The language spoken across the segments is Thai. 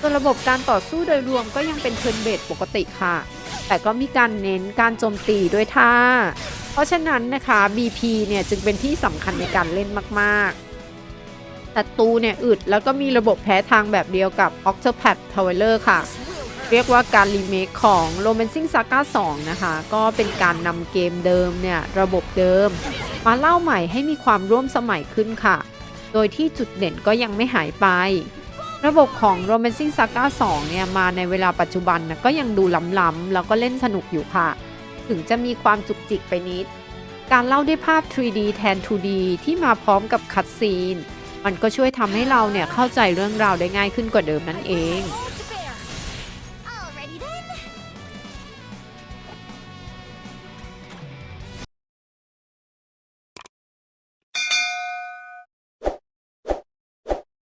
ส่วนระบบการต่อสู้โดยรวมก็ยังเป็นเทิร์นเบสปกติค่ะ แต่ก็มีการเน้นการโจมตีด้วยท่า เพราะฉะนั้นนะคะ BP เนี่ยจึงเป็นที่สำคัญในการเล่นมากๆศัตรูเนี่ยอึดแล้วก็มีระบบแพ้ทางแบบเดียวกับ Octopath Traveler ค่ะ เรียกว่าการรีเมคของ Romancing Saga 2 นะคะ ก็เป็นการนำเกมเดิมเนี่ยระบบเดิม มาเล่าใหม่ให้มีความร่วมสมัยขึ้นค่ะ โดยที่จุดเด่นก็ยังไม่หายไป ระบบของ Romancing Saga 2 เนี่ยมาในเวลาปัจจุบันนะก็ยังดูล้ำๆ แล้วก็เล่นสนุกอยู่ค่ะ ถึงจะมีความจุกจิกไปนิด การเล่าด้วยภาพ 3D แทน 2D ที่มาพร้อมกับคัดซีน มันก็ช่วยทำให้เราเนี่ยเข้าใจเรื่องราวได้ง่ายขึ้นกว่าเดิมนั่นเอง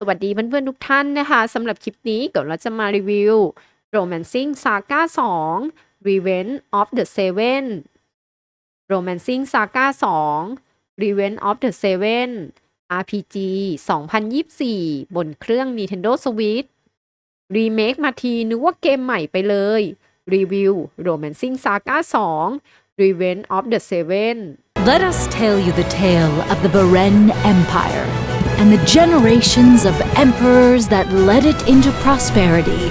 สวัสดีเพื่อนๆทุกท่านนะคะสำหรับคลิปนี้เดี๋ยวเราจะมารีวิว Romancing Saga 2 Revenge of the Seven Romancing Saga 2 Revenge of the Seven RPG 2024 บนเครื่อง Nintendo Switch รีเมคมาทีนึกว่าเกมใหม่ไปเลย รีวิว Romancing Saga 2 Revenge of the Seven Let us tell you the tale of the Beren Empire and the generations of emperors that led it into prosperity.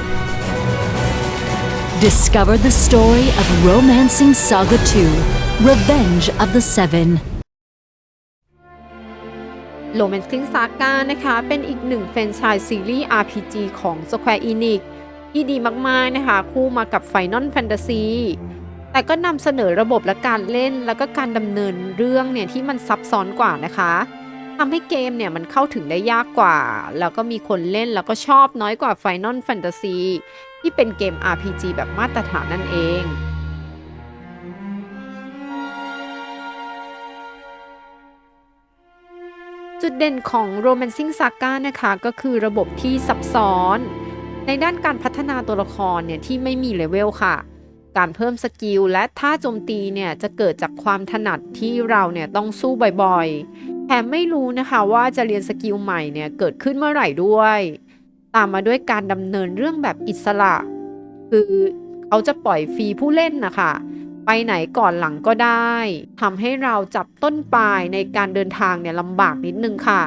Discover the story of Romancing Saga 2 Revenge of the Seven. Romancing Saga นะคะ เป็นอีกหนึ่งแฟรนไชส์ซีรีส์ RPG ของ Square Enix ที่ดีมาก ๆ นะคะ คู่มากับ Final Fantasy แต่ก็นำเสนอระบบและการเล่นแล้วก็การดำเนินเรื่องเนี่ยที่มันซับซ้อนกว่านะคะ ทำให้เกมเนี่ยมันเข้าถึงได้ยากกว่า แล้วก็มีคนเล่นแล้วก็ชอบน้อยกว่า Final Fantasy ที่เป็นเกม RPG แบบมาตรฐานนั่นเองจุดเด่นของ Romancing Saga นะคะก็คือระบบที่ซับซ้อน ในด้านการพัฒนาตัวละครเนี่ยที่ไม่มีเลเวลค่ะ การเพิ่มสกิลและท่าโจมตีเนี่ยจะเกิดจากความถนัดที่เราเนี่ยต้องสู้บ่อยๆ แถมไม่รู้นะคะว่าจะเรียนสกิลใหม่เนี่ยเกิดขึ้นเมื่อไหร่ด้วย ตามมาด้วยการดำเนินเรื่องแบบอิสระ คือเขาจะปล่อยฟรีผู้เล่นนะคะไปไหนก่อนหลังก็ได้ทำให้เราจับต้นปลายในการเดินทางเนี่ยลำบากนิดนึงค่ะ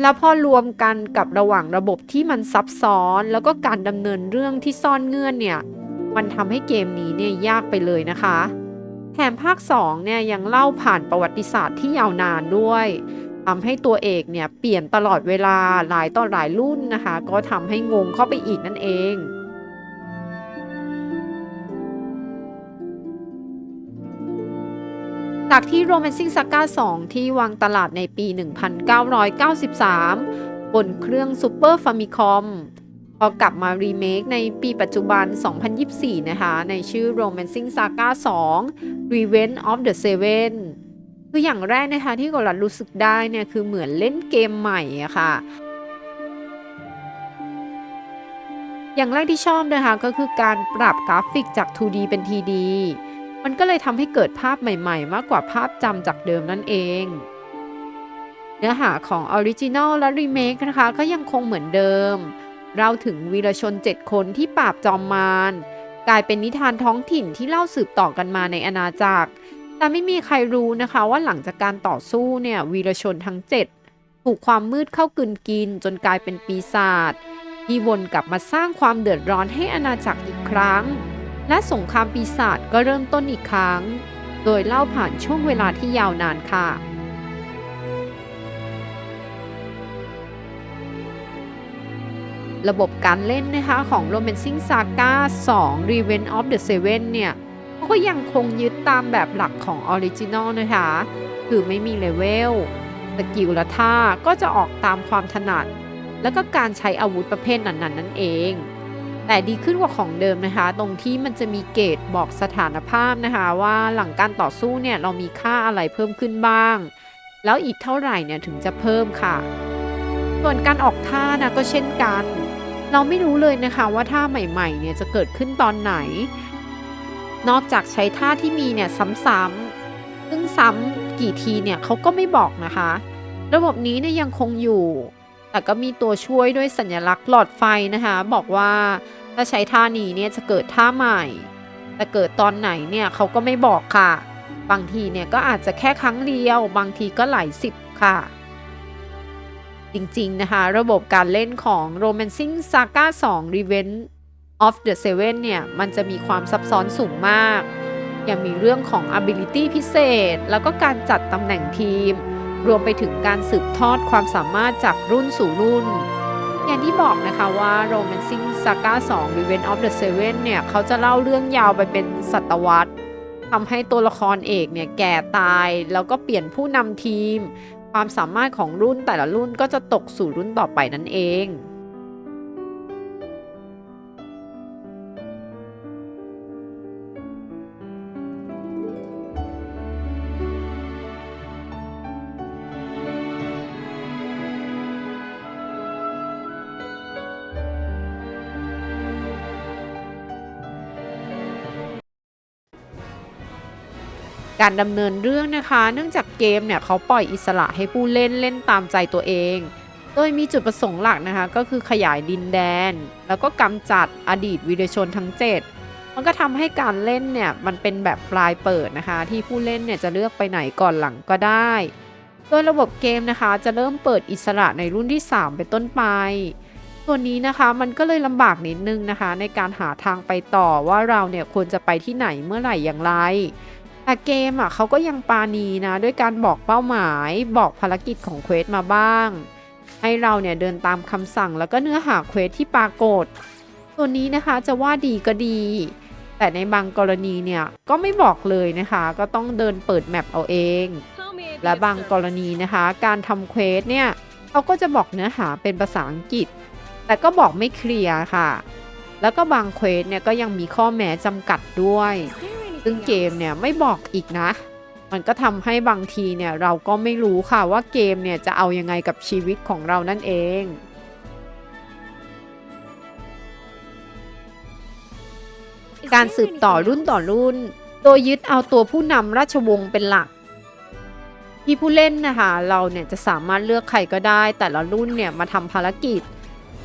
แล้วพอรวมกันกับระหว่างระบบที่มันซับซ้อน แล้วก็การดำเนินเรื่องที่ซ่อนเงื่อนเนี่ย มันทำให้เกมนี้เนี่ยยากไปเลยนะคะ แถมภาค2เนี่ยยังเล่าผ่านประวัติศาสตร์ที่ยาวนานด้วยทำให้ตัวเอกเนี่ยเปลี่ยนตลอดเวลาหลายต่อหลายรุ่นนะคะ ก็ทำให้งงเข้าไปอีกนั่นเองจากที่ Romancing Saga 2 ที่วางตลาดในปี 1993 บนเครื่อง Super Famicom พอกลับมารีเมคในปีปัจจุบัน 2024 นะคะ ในชื่อ Romancing Saga 2 Revenge of the Seven คืออย่างแรกนะคะที่กรัดรู้สึกได้เนี่ยคือเหมือนเล่นเกมใหม่อะค่ะ อย่างแรกที่ชอบนะคะก็คือการปรับกราฟิกจาก 2D เป็น 3D มันก็เลยทำให้เกิดภาพใหม่ๆ มากกว่าภาพจำจากเดิมนั่นเองเนื้อหาของออริจินอลและรีเมคนะคะก็ยังคงเหมือนเดิม เราถึงวีรชน7คนที่ปราบจอมมารกลายเป็นนิทานท้องถิ่นที่เล่าสืบต่อกันมาในอาณาจักร แต่ไม่มีใครรู้นะคะว่าหลังจากการต่อสู้เนี่ยวีรชนทั้ง 7 ถูกความมืดเข้ากลืนกิน จนกลายเป็นปีศาจที่วนกลับมาสร้างความเดือดร้อนให้อาณาจักรอีกครั้ง และสงครามปีศาจก็เริ่มต้นอีกครั้ง โดยเล่าผ่านช่วงเวลาที่ยาวนานค่ะ ระบบการเล่นนะคะของ Romancing Saga 2 Revenge of the Seven เนี่ยก็ยังคงยึดตามแบบหลักของออริจินอลนะคะ คือไม่มีเลเวลสกิลและท่าก็จะออกตามความถนัด แล้วก็การใช้อาวุธประเภทนั้นๆนั่นเอง แต่ดีขึ้นกว่าของเดิมนะคะ ตรงที่มันจะมีเกรดบอกสถานภาพนะคะ ว่าหลังการต่อสู้เนี่ยเรามีค่าอะไรเพิ่มขึ้นบ้าง แล้วอีกเท่าไหร่เนี่ยถึงจะเพิ่มค่ะ ส่วนการออกท่านะก็เช่นกัน เราไม่รู้เลยนะคะว่าท่าใหม่ๆเนี่ยจะเกิดขึ้นตอนไหน นอกจากใช้ท่าที่มีเนี่ยซ้ำๆซึ่งซ้ำกี่ทีเนี่ยเขาก็ไม่บอกนะคะ ระบบนี้เนี่ยยังคงอยู่ แต่ก็มีตัวช่วยด้วยสัญลักษณ์หลอดไฟนะคะ บอกว่าถ้าใช้ท่านี้เนี่ยจะเกิดท่าใหม่ แต่เกิดตอนไหนเนี่ยเขาก็ไม่บอกค่ะ บางทีเนี่ยก็อาจจะแค่ครั้งเดียว บางทีก็หลายสิบค่ะ จริง ๆ นะคะ ระบบการเล่นของ Romancing Saga 2 Revenge of the Seven เนี่ย มันจะมีความซับซ้อนสูงมาก ยังมีเรื่องของ ability พิเศษ แล้วก็การจัดตำแหน่งทีม รวมไปถึงการสืบทอดความสามารถจากรุ่นสู่รุ่น อย่างที่บอกนะคะว่า Romancing Saga 2 Revenge of the Seven เนี่ย เขาจะเล่าเรื่องยาวไปเป็นศตวรรษทำให้ตัวละครเอกเนี่ยแก่ตาย แล้วก็เปลี่ยนผู้นำทีม ความสามารถของรุ่นแต่ละรุ่นก็จะตกสู่รุ่นต่อไปนั่นเอง การดำเนินเรื่องนะคะ เนื่องจากเกมเนี่ยเขาปล่อยอิสระให้ผู้เล่นเล่นตามใจตัวเอง โดยมีจุดประสงค์หลักนะคะก็คือขยายดินแดน แล้วก็กำจัดอดีตวีรชนทั้ง 7 มันก็ทำให้การเล่นเนี่ยมันเป็นแบบปลายเปิดนะคะ ที่ผู้เล่นเนี่ยจะเลือกไปไหนก่อนหลังก็ได้ โดยระบบเกมนะคะจะเริ่มเปิดอิสระในรุ่นที่ 3 เป็นต้นไปส่วนนี้นะคะมันก็เลยลำบากนิดนึงนะคะ ในการหาทางไปต่อว่าเราเนี่ยควรจะไปที่ไหนเมื่อไหร่อย่างไร แต่เกมอะเขาก็ยังปาณีนะด้วยการบอกเป้าหมายบอกภารกิจของเควสมาบ้าง ให้เราเนี่ยเดินตามคำสั่งแล้วก็เนื้อหาเควสที่ปรากฏ ตัวนี้นะคะจะว่าดีก็ดี แต่ในบางกรณีเนี่ยก็ไม่บอกเลยนะคะ ก็ต้องเดินเปิดแมปเอาเอง และบางกรณีนะคะ การทำเควสเนี่ยเขาก็จะบอกเนื้อหาเป็นภาษาอังกฤษ แต่ก็บอกไม่เคลียร์ค่ะ แล้วก็บางเควสเนี่ยก็ยังมีข้อแม้จำกัดด้วย ซึ่งเกมเนี่ยไม่บอกอีกนะ มันก็ทำให้บางทีเนี่ยเราก็ไม่รู้ค่ะว่าเกมเนี่ยจะเอายังไงกับชีวิตของเรานั่นเองการสืบต่อรุ่นต่อรุ่น โดยยึดเอาตัวผู้นำราชวงศ์เป็นหลัก ที่ผู้เล่นนะคะเราเนี่ยจะสามารถเลือกใครก็ได้ แต่ละรุ่นเนี่ยมาทำภารกิจ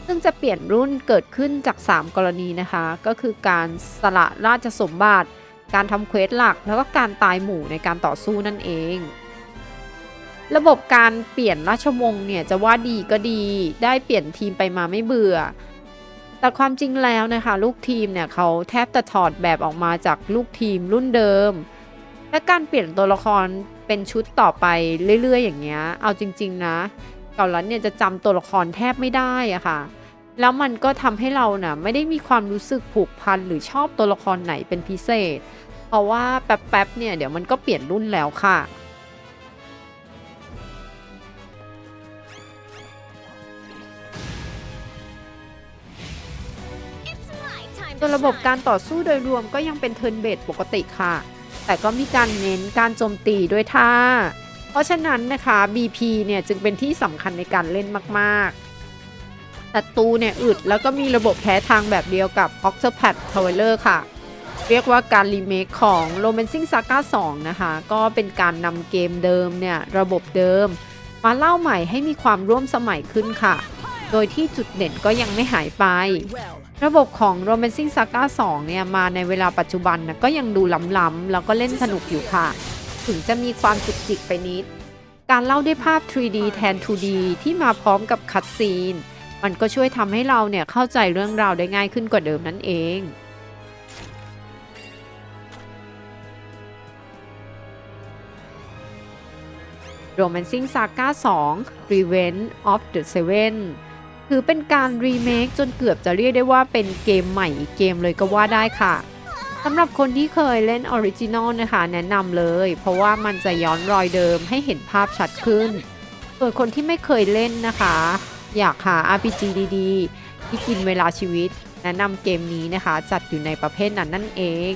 ซึ่งจะเปลี่ยนรุ่นเกิดขึ้นจาก 3 กรณีนะคะ ก็คือการสละราชสมบัติ การทำเควสหลักแล้วก็การตายหมู่ในการต่อสู้นั่นเอง ระบบการเปลี่ยนราชวงศ์เนี่ยจะว่าดีก็ดี ได้เปลี่ยนทีมไปมาไม่เบื่อ แต่ความจริงแล้วนะคะลูกทีมเนี่ยเขาแทบจะถอดแบบออกมาจากลูกทีมรุ่นเดิม และการเปลี่ยนตัวละครเป็นชุดต่อไปเรื่อยๆ อย่างเงี้ย เอาจริง ๆ นะเก่าลันเนี่ยจะจำตัวละครแทบไม่ได้อะค่ะ แล้วมันก็ทำให้เราน่ะไม่ได้มีความรู้สึกผูกพันหรือชอบตัวละครไหนเป็นพิเศษ เพราะว่าแป๊บๆเนี่ยเดี๋ยวมันก็เปลี่ยนรุ่นแล้วค่ะส่วนระบบการต่อสู้โดยรวมก็ยังเป็นเทิร์นเบสปกติค่ะ แต่ก็มีการเน้นการโจมตีด้วยท่า เพราะฉะนั้นนะคะ BP เนี่ยจึงเป็นที่สำคัญในการเล่นมาก ๆ ศัตรูเนี่ยอึดแล้วก็มีระบบแพ้ทางแบบเดียวกับ Octopath Traveler ค่ะ เรียกว่าการรีเมคของ Romancing Saga 2 นะคะ ก็เป็นการนำเกมเดิมเนี่ย ระบบเดิม มาเล่าใหม่ให้มีความร่วมสมัยขึ้นค่ะ โดยที่จุดเด่นก็ยังไม่หายไป ระบบของ Romancing Saga 2 เนี่ย มาในเวลาปัจจุบันนะก็ยังดูล้ำๆแล้วก็เล่นสนุกอยู่ค่ะ ถึงจะมีความจุกจิกไปนิด การเล่าด้วยภาพ 3D แทน 2D ที่มาพร้อมกับคัดซีน มันก็ช่วยทำให้เราเนี่ยเข้าใจเรื่องราวได้ง่ายขึ้นกว่าเดิมนั่นเอง Romancing Saga 2 Revenge of the Seven ถือเป็นการรีเมคจนเกือบจะเรียกได้ว่าเป็นเกมใหม่อีกเกมเลยก็ว่าได้ค่ะสำหรับคนที่เคยเล่นออริจินอลนะคะ แนะนำเลย เพราะว่ามันจะย้อนรอยเดิมให้เห็นภาพชัดขึ้น ส่วนคนที่ไม่เคยเล่นนะคะ อยากหา RPG ดีๆ ที่กินเวลาชีวิต แนะนำเกมนี้นะคะ จัดอยู่ในประเภทนั้นนั่นเอง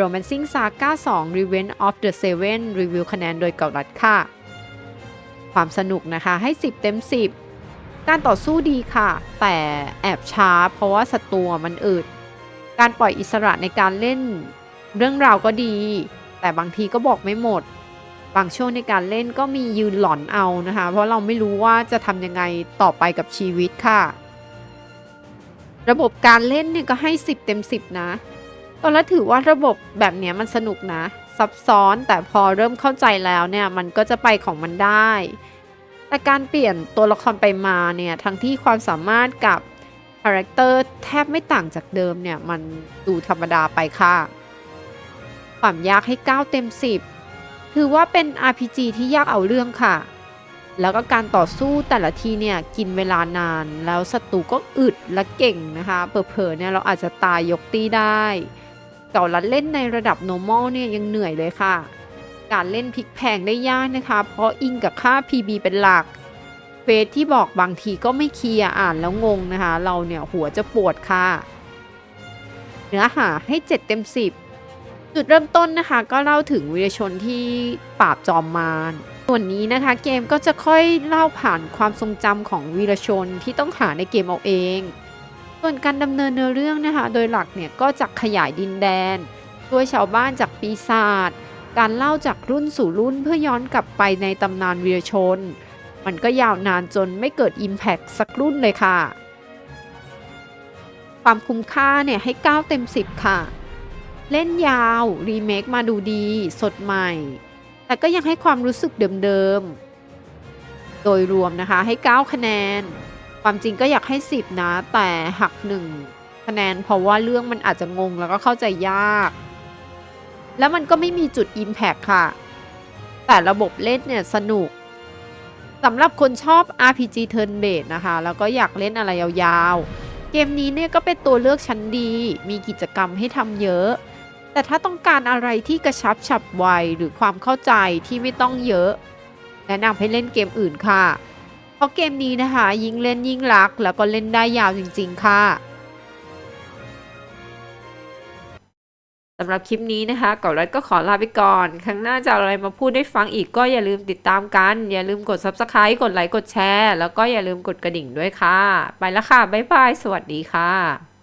Romancing Saga 2 Revenge of the Seven รีวิวคะแนนโดยเการัดค่ะ ความสนุกนะคะให้ 10 เต็ม 10 การต่อสู้ดีค่ะ แต่แอบช้าเพราะว่าศัตรูมันอึดการปล่อยอิสระในการเล่น เรื่องราวก็ดี แต่บางทีก็บอกไม่หมด บางช่วงในการเล่นก็มียืนหลอนเอานะคะ เพราะเราไม่รู้ว่าจะทำยังไงต่อไปกับชีวิตค่ะ ระบบการเล่นเนี่ยก็ให้ 10 เต็ม 10 นะตอนแรกถือว่าระบบแบบนี้มันสนุกนะ ซับซ้อนแต่พอเริ่มเข้าใจแล้วเนี่ยมันก็จะไปของมันได้ แต่การเปลี่ยนตัวละครไปมาเนี่ยทั้งที่ความสามารถกับคาแรคเตอร์แทบไม่ต่างจากเดิมเนี่ยมันดูธรรมดาไปค่ะ ความยากให้ 9 เต็ม 10 ถือว่าเป็น RPG ที่ยากเอาเรื่องค่ะ แล้วก็การต่อสู้แต่ละทีเนี่ยกินเวลานาน แล้วศัตรูก็อึดและเก่งนะคะเผลอๆเนี่ยเราอาจจะตายยกตีได้เก่าลัดเล่นในระดับ normal เนี่ยยังเหนื่อยเลยค่ะ การเล่นพลิกแพงได้ยากนะคะ เพราะอิงกับค่า PB เป็นหลักเฟซที่บอกบางทีก็ไม่เคลียร์อ่านแล้วงงนะคะ เราเนี่ยหัวจะปวดค่ะ เนื้อหาให้ 7 เต็ม 10 จุดเริ่มต้นนะคะ ก็เล่าถึงวีรชนที่ปราบจอมมารส่วนนี้นะคะเกมก็จะค่อยเล่าผ่านความทรงจำของวีรชนที่ต้องหาในเกมเอาเอง ส่วนการดำเนินเนื้อเรื่องนะคะ โดยหลักเนี่ยก็จะขยายดินแดนช่วยชาวบ้านจากปีศาจการเล่าจากรุ่นสู่รุ่นเพื่อย้อนกลับไปในตำนานวีรชน มันก็ยาวนานจนไม่เกิด Impact สักรุ่นเลยค่ะ ความคุ้มค่าเนี่ยให้ 9 เต็ม 10 ค่ะ เล่นยาว รีเมคมาดูดี สดใหม่ แต่ก็ยังให้ความรู้สึกเดิมๆ โดยรวมนะคะให้ 9 คะแนน ความจริงก็อยากให้ 10 นะ แต่หัก 1 คะแนน เพราะว่าเรื่องมันอาจจะงงแล้วก็เข้าใจยาก แล้วมันก็ไม่มีจุด Impact ค่ะ แต่ระบบเล่นเนี่ยสนุกสำหรับคนชอบ RPG Turn Based นะคะ แล้วก็อยากเล่นอะไรยาวๆเกมนี้เนี่ยก็เป็นตัวเลือกชั้นดี มีกิจกรรมให้ทำเยอะ แต่ถ้าต้องการอะไรที่กระชับฉับไวหรือความเข้าใจที่ไม่ต้องเยอะแนะนำให้เล่นเกมอื่นค่ะ เพราะเกมนี้นะคะ ยิ่งเล่นยิ่งรัก แล้วก็เล่นได้ยาวจริง ๆ ค่ะสำหรับคลิปนี้นะคะก่อนรัดก็ขอลาไปก่อน ครั้งหน้าจะอาอะไรมาพูดได้ฟังอีกก็อย่าลืมติดตามกัน อย่าลืมกด Subscribe กดไลค์กดแชร์ แล้วก็อย่าลืมกดกระดิ่งด้วยค่ะ ไปแล้วค่ะ บ๊ายบาย สวัสดีค่ะ